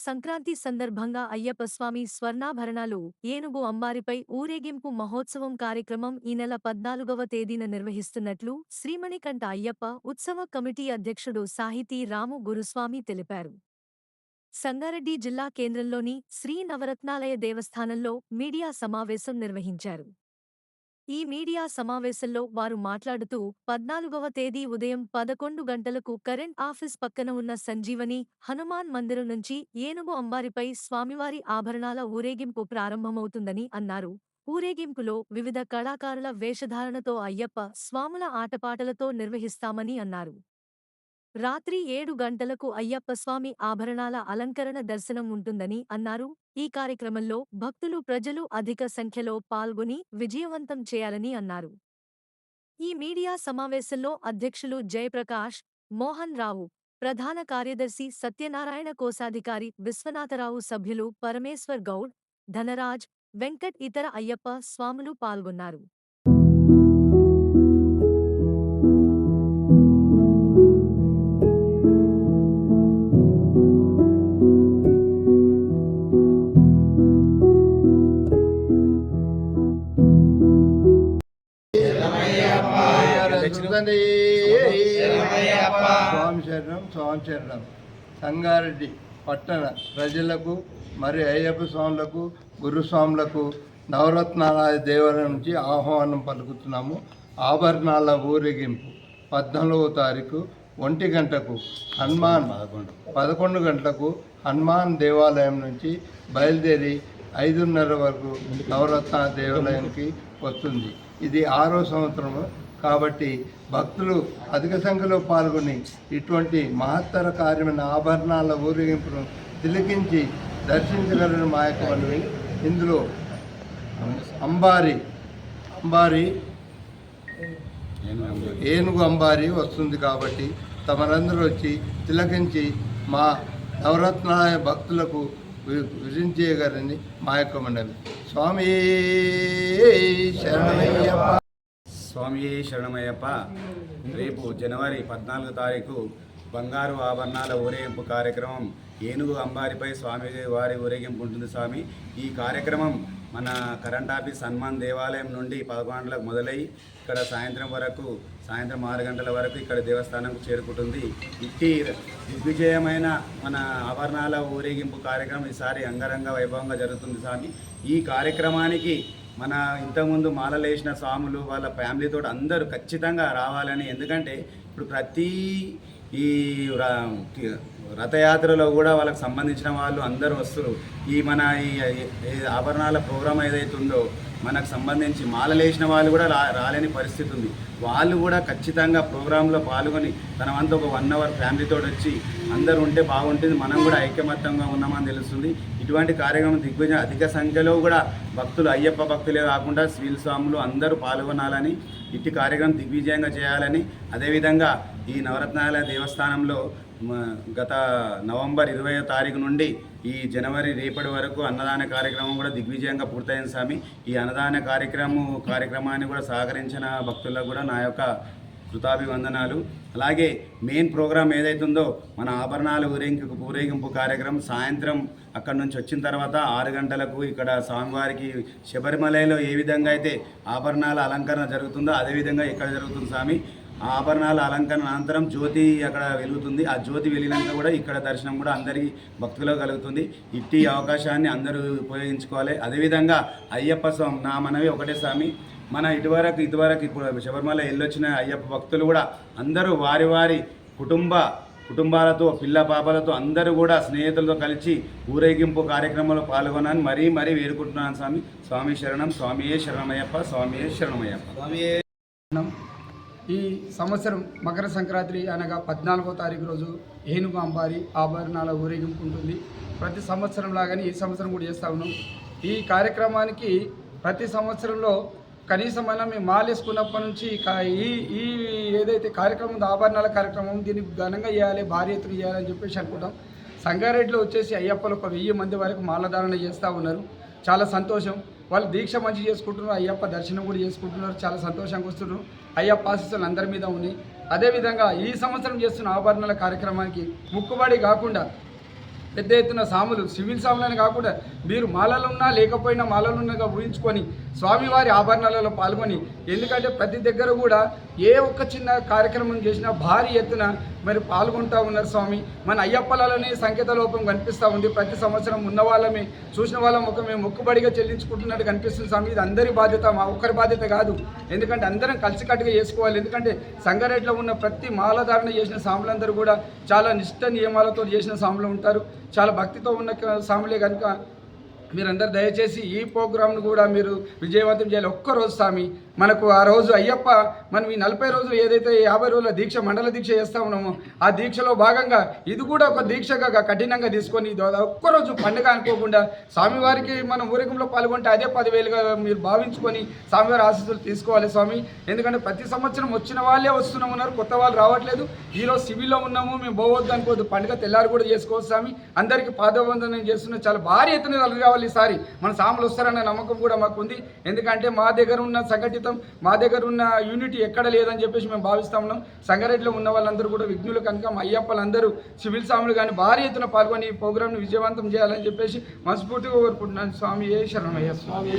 సంక్రాంతి సందర్భంగా అయ్యప్ప స్వామి స్వర్ణాభరణాలు ఏనుగు అంబారిపై ఊరేగింపు మహోత్సవం కార్యక్రమం ఈ నెల పద్నాలుగవ తేదీన నిర్వహిస్తున్నట్లు శ్రీమణికంఠ అయ్యప్ప ఉత్సవ కమిటీ అధ్యక్షుడు సాహితీ రాము గురుస్వామి తెలిపారు. సంగారెడ్డి జిల్లా కేంద్రంలోని శ్రీ నవరత్నాలయ దేవస్థానంలో మీడియా సమావేశం నిర్వహించారు. ఈ మీడియా సమావేశంలో వారు మాట్లాడుతూ పద్నాలుగవ తేదీ ఉదయం పదకొండు గంటలకు కరెంట్ ఆఫీస్ పక్కన ఉన్న సంజీవని హనుమాన్ మందిరం నుంచి ఏనుగు అంబారిపై స్వామివారి ఆభరణాల ఊరేగింపు ప్రారంభమవుతుందని అన్నారు. ఊరేగింపులో వివిధ కళాకారుల వేషధారణతో అయ్యప్ప స్వాముల ఆటపాటలతో నిర్వహిస్తామని అన్నారు. రాత్రి ఏడు గంటలకు అయ్యప్ప స్వామి ఆభరణాల అలంకరణ దర్శనం ఉంటుందని అన్నారు. ఈ కార్యక్రమంలో భక్తులు ప్రజలు అధిక సంఖ్యలో పాల్గొని విజయవంతం చేయాలని అన్నారు. ఈ మీడియా సమావేశంలో అధ్యక్షులు జయప్రకాష్ మోహన్ రావు ప్రధాన కార్యదర్శి సత్యనారాయణ కోశాధికారి విశ్వనాథరావు సభ్యులు పరమేశ్వర్ గౌడ్ ధనరాజ్ వెంకట్ ఇతర అయ్యప్ప స్వాములు పాల్గొన్నారు. దక్షిణంది స్వామి శరణం స్వామి శరణం. సంగారెడ్డి పట్టణ ప్రజలకు మరియు అయ్యప్ప స్వాములకు గురుస్వాములకు నవరత్నాల దేవాలయం నుంచి ఆహ్వానం పలుకుతున్నాము. ఆభరణాల ఊరేగింపు పద్నాలుగవ తారీఖు ఒంటి గంటకు హనుమాన్ పదకొండు పదకొండు గంటలకు హనుమాన్ దేవాలయం నుంచి బయలుదేరి ఐదున్నర వరకు నవరత్న దేవాలయానికి వస్తుంది. ఇది ఆరో సంవత్సరం కాబట్టి భక్తులు అధిక సంఖ్యలో పాల్గొని ఇటువంటి మహత్తర కార్యమైన ఆభరణాల ఊరేగింపును తిలకించి దర్శించగలను మా యొక్క ఇందులో అంబారి అంబారి ఏనుగు అంబారి వస్తుంది కాబట్టి తమరందరూ వచ్చి తిలకించి మా నవరత్నాయ భక్తులకు వి- విరించేయగలని మా యొక్క మండలి స్వామి శరణయ్యప్ప. స్వామి శరణమయ్యప్ప రేపు జనవరి పద్నాలుగు తారీఖు బంగారు ఆభరణాల ఊరేగింపు కార్యక్రమం ఏనుగు అంబారిపై స్వామి వారి ఊరేగింపు ఉంటుంది స్వామి. ఈ కార్యక్రమం మన కరెంట్ ఆఫీస్ హనుమాన్ దేవాలయం నుండి పదకొండు గంటలకు మొదలై ఇక్కడ సాయంత్రం వరకు సాయంత్రం ఆరు గంటల వరకు ఇక్కడ దేవస్థానంకు చేరుకుంటుంది. ఇట్టి దిగ్విజయమైన మన ఆభరణాల ఊరేగింపు కార్యక్రమం ఈసారి అంగరంగ వైభవంగా జరుగుతుంది స్వామి. ఈ కార్యక్రమానికి మన ఇంతకుముందు మాలలేసిన స్వాములు వాళ్ళ ఫ్యామిలీతో అందరూ ఖచ్చితంగా రావాలని. ఎందుకంటే ఇప్పుడు ప్రతి ఈ రథయాత్రలో కూడా వాళ్ళకి సంబంధించిన వాళ్ళు అందరూ వస్తారు. ఈ మన ఈ ఈ ఆభరణాల ప్రోగ్రాం ఏదైతే ఉందో మనకు సంబంధించి మాలలేసిన వాళ్ళు కూడా రా రాలేని పరిస్థితి ఉంది. వాళ్ళు కూడా ఖచ్చితంగా ప్రోగ్రాంలో పాల్గొని తన వంతు ఒక వన్ అవర్ ఫ్యామిలీతో వచ్చి అందరూ ఉంటే బాగుంటుంది మనం కూడా ఐక్యమత్యంగా ఉన్నామని తెలుస్తుంది. ఇటువంటి కార్యక్రమం దిగ్విజయం అధిక సంఖ్యలో కూడా భక్తులు అయ్యప్ప భక్తులే కాకుండా స్వీల్ స్వాములు అందరూ పాల్గొనాలని ఇట్టి కార్యక్రమం దిగ్విజయంగా చేయాలని అదేవిధంగా ఈ నవరత్నాల దేవస్థానంలో గత నవంబర్ ఇరవయో తారీఖు నుండి ఈ జనవరి రేపటి వరకు అన్నదాన కార్యక్రమం కూడా దిగ్విజయంగా పూర్తయింది స్వామి. ఈ అన్నదాన కార్యక్రమం కార్యక్రమాన్ని కూడా సహకరించిన భక్తులకు కూడా నా యొక్క కృతాభివందనాలు. అలాగే మెయిన్ ప్రోగ్రామ్ ఏదైతుందో మన ఆభరణాలు ఊరేగింపు ఊరేగింపు కార్యక్రమం సాయంత్రం అక్కడ నుంచి వచ్చిన తర్వాత ఆరు గంటలకు ఇక్కడ స్వామివారికి శబరిమలలో ఏ విధంగా అయితే ఆభరణాల అలంకరణ జరుగుతుందో అదేవిధంగా ఇక్కడ జరుగుతుంది స్వామి. ఆ ఆభరణాల అలంకరణ అనంతరం జ్యోతి అక్కడ వెలుగుతుంది. ఆ జ్యోతి వెలిగినాక కూడా ఇక్కడ దర్శనం కూడా అందరికీ భక్తులకు కలుగుతుంది. ఇట్టి అవకాశాన్ని అందరూ ఉపయోగించుకోవాలి. అదేవిధంగా అయ్యప్ప స్వామి నా మనవి ఒకటే స్వామి. మన ఇటువరకు ఇటువరకు ఇప్పుడు శబరిమల వెళ్ళొచ్చిన అయ్యప్ప భక్తులు కూడా అందరూ వారి వారి కుటుంబ కుటుంబాలతో పిల్ల పాపలతో అందరూ కూడా స్నేహితులతో కలిసి ఊరేగింపు కార్యక్రమంలో పాల్గొనని మరీ మరీ వేడుకుంటున్నాను స్వామి. స్వామి శరణం స్వామియే శరణమయ్యప్ప స్వామియే శరణమయ్యప్ప. ఈ సంవత్సరం మకర సంక్రాంతి అనగా పద్నాలుగో తారీఖు రోజు ఏనుగు అంబారి ఆభరణాల ఊరేగింపు ఉంటుంది ప్రతి సంవత్సరం లాగానే ఈ సంవత్సరం కూడా చేస్తా ఉన్నాం. ఈ కార్యక్రమానికి ప్రతి సంవత్సరంలో కనీసం మనం మేము మాలేసుకున్నప్పటి నుంచి కా- ఈ ఈ ఏదైతే కార్యక్రమం ఉందో ఆభరణాల కార్యక్రమం దీన్ని ఘనంగా చేయాలి భారీ ఎత్తున చేయాలని చెప్పేసి అనుకుంటాం. సంగారెడ్డిలో వచ్చేసి అయ్యప్పలు ఒక వెయ్యి మంది వరకు మాలధారణ చేస్తూ ఉన్నారు. చాలా సంతోషం. వాళ్ళు దీక్ష మంచి చేసుకుంటున్నారు అయ్యప్ప దర్శనం కూడా చేసుకుంటున్నారు చాలా సంతోషంగా వస్తున్నారు. అయ్యప్ప ఆశీస్సులు అందరి మీద ఉన్నాయి. అదేవిధంగా ఈ సంవత్సరం చేస్తున్న ఆభరణాల కార్యక్రమానికి ముక్కుబడి కాకుండా పెద్ద ఎత్తున సాములు సివిల్ సాములని కాకుండా మీరు మాలలున్నా లేకపోయినా మాలలున్నగా ఊహించుకొని స్వామివారి ఆభరణాలలో పాల్గొని ఎందుకంటే ప్రతి దగ్గర కూడా ఏ ఒక్క చిన్న కార్యక్రమం చేసినా భారీ ఎత్తున మరి పాల్గొంటూ ఉన్నారు స్వామి. మన అయ్యప్పలలోనే సంకేత లోపం కనిపిస్తూ ఉంది. ప్రతి సంవత్సరం ఉన్న వాళ్ళమే చూసిన వాళ్ళం ఒక మేము మొక్కుబడిగా చెల్లించుకుంటున్నట్టు కనిపిస్తుంది స్వామి. ఇది అందరి బాధ్యత మా ఒక్కరి బాధ్యత కాదు. ఎందుకంటే అందరం కలిసికట్టుగా చేసుకోవాలి. ఎందుకంటే సంగారెడ్డిలో ఉన్న ప్రతి మాలధారణ చేసిన సాములందరూ కూడా చాలా నిష్ట నియమాలతో చేసిన సాములు ఉంటారు. చాలా భక్తితో ఉన్న సాములే కనుక మీరందరూ దయచేసి ఈ ప్రోగ్రామ్ను కూడా మీరు విజయవంతం చేయాలి. ఒక్క రోజు స్వామి మనకు ఆ రోజు అయ్యప్ప మనం ఈ నలభై రోజులు ఏదైతే యాభై రోజుల దీక్ష మండల దీక్ష చేస్తా ఉన్నామో ఆ దీక్షలో భాగంగా ఇది కూడా ఒక దీక్షగా కఠినంగా తీసుకొని ఒక్కరోజు పండుగ అనుకోకుండా స్వామివారికి మనం ఊరేగంలో పాల్గొంటే అదే పదివేలుగా మీరు భావించుకొని స్వామివారి ఆశీస్సులు తీసుకోవాలి స్వామి. ఎందుకంటే ప్రతి సంవత్సరం వచ్చిన వాళ్ళే వస్తున్నాం ఉన్నారు కొత్త వాళ్ళు రావట్లేదు. ఈరోజు సివిల్లో ఉన్నాము మేము పోవద్దు అనుకోవద్దు. పండుగ తెల్లారి కూడా చేసుకోవచ్చు స్వామి. అందరికీ పాదవందనం చేస్తున్న చాలా భారీ ఎత్తున తరలి రావాలి ఈసారి. మన సాములు వస్తారన్న నమ్మకం కూడా మాకు ఉంది ఎందుకంటే మా దగ్గర ఉన్న సంఘటిత మా దగ్గర ఉన్న యూనిటీ ఎక్కడ లేదని చెప్పేసి మేము భావిస్తా ఉన్నాం. సంగారెడ్డిలో ఉన్న వాళ్ళందరూ కూడా విఘ్నులు కనుక అయ్యప్పలందరూ సివిల్ స్వాములు కానీ భారీ ఎత్తున పాల్గొని ఈ ప్రోగ్రామ్ను విజయవంతం చేయాలని చెప్పేసి మనస్ఫూర్తిగా కోరుకుంటున్నాను. స్వామి ఏ శరణమయ్య. స్వామి